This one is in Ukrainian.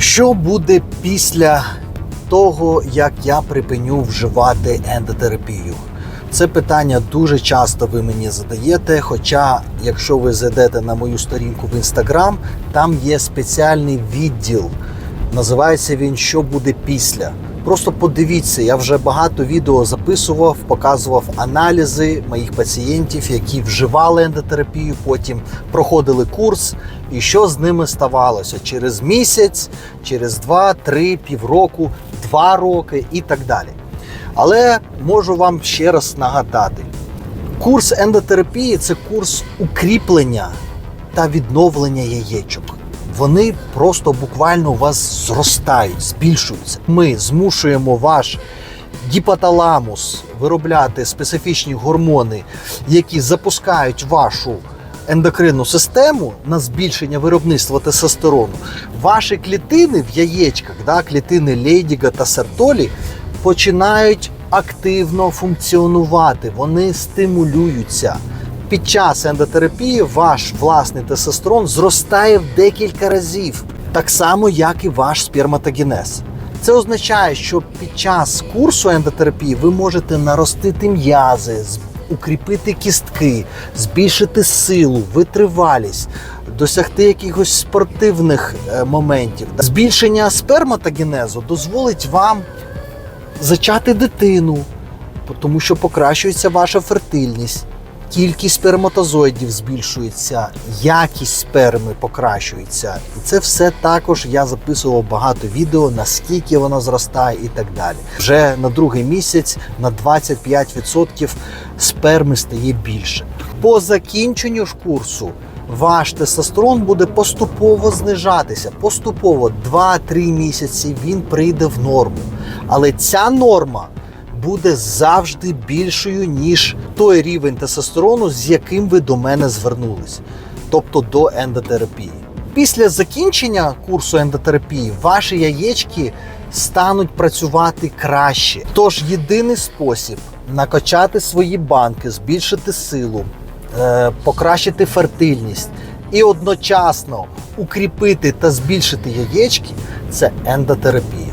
Що буде після того, як я припиню вживати ендотерапію? Це питання дуже часто ви мені задаєте. Хоча, якщо ви зайдете на мою сторінку в інстаграм, там є спеціальний відділ. Називається він Що буде після. Просто подивіться, я вже багато відео записував, показував аналізи моїх пацієнтів, які вживали ендотерапію, потім проходили курс, і що з ними ставалося через місяць, через два, три, півроку, два роки і так далі. Але можу вам ще раз нагадати: курс ендотерапії це курс укріплення та відновлення яєчок. Вони просто буквально у вас зростають, збільшуються. Ми змушуємо ваш гіпоталамус виробляти специфічні гормони, які запускають вашу ендокринну систему на збільшення виробництва тестостерону. Ваші клітини в яєчках, да, клітини Лейдіга та Сертолі, починають активно функціонувати, вони стимулюються. Під час ендотерапії ваш власний тестостерон зростає в декілька разів, так само, як і ваш сперматогенез. Це означає, що під час курсу ендотерапії ви можете наростити м'язи, укріпити кістки, збільшити силу, витривалість, досягти якихось спортивних е, моментів. Збільшення сперматогенезу дозволить вам зачати дитину, тому що покращується ваша фертильність. Кількість сперматозоїдів збільшується, якість сперми покращується. І це все також я записував багато відео, наскільки воно зростає і так далі. Вже на другий місяць на 25% сперми стає більше. По закінченню ж курсу ваш тестостерон буде поступово знижатися. Поступово 2-3 місяці він прийде в норму. Але ця норма буде завжди більшою, ніж той рівень тестостерону, з яким ви до мене звернулись, тобто до ендотерапії. Після закінчення курсу ендотерапії ваші яєчки стануть працювати краще. Тож єдиний спосіб накачати свої банки, збільшити силу, е, покращити фертильність і одночасно укріпити та збільшити яєчки це ендотерапія.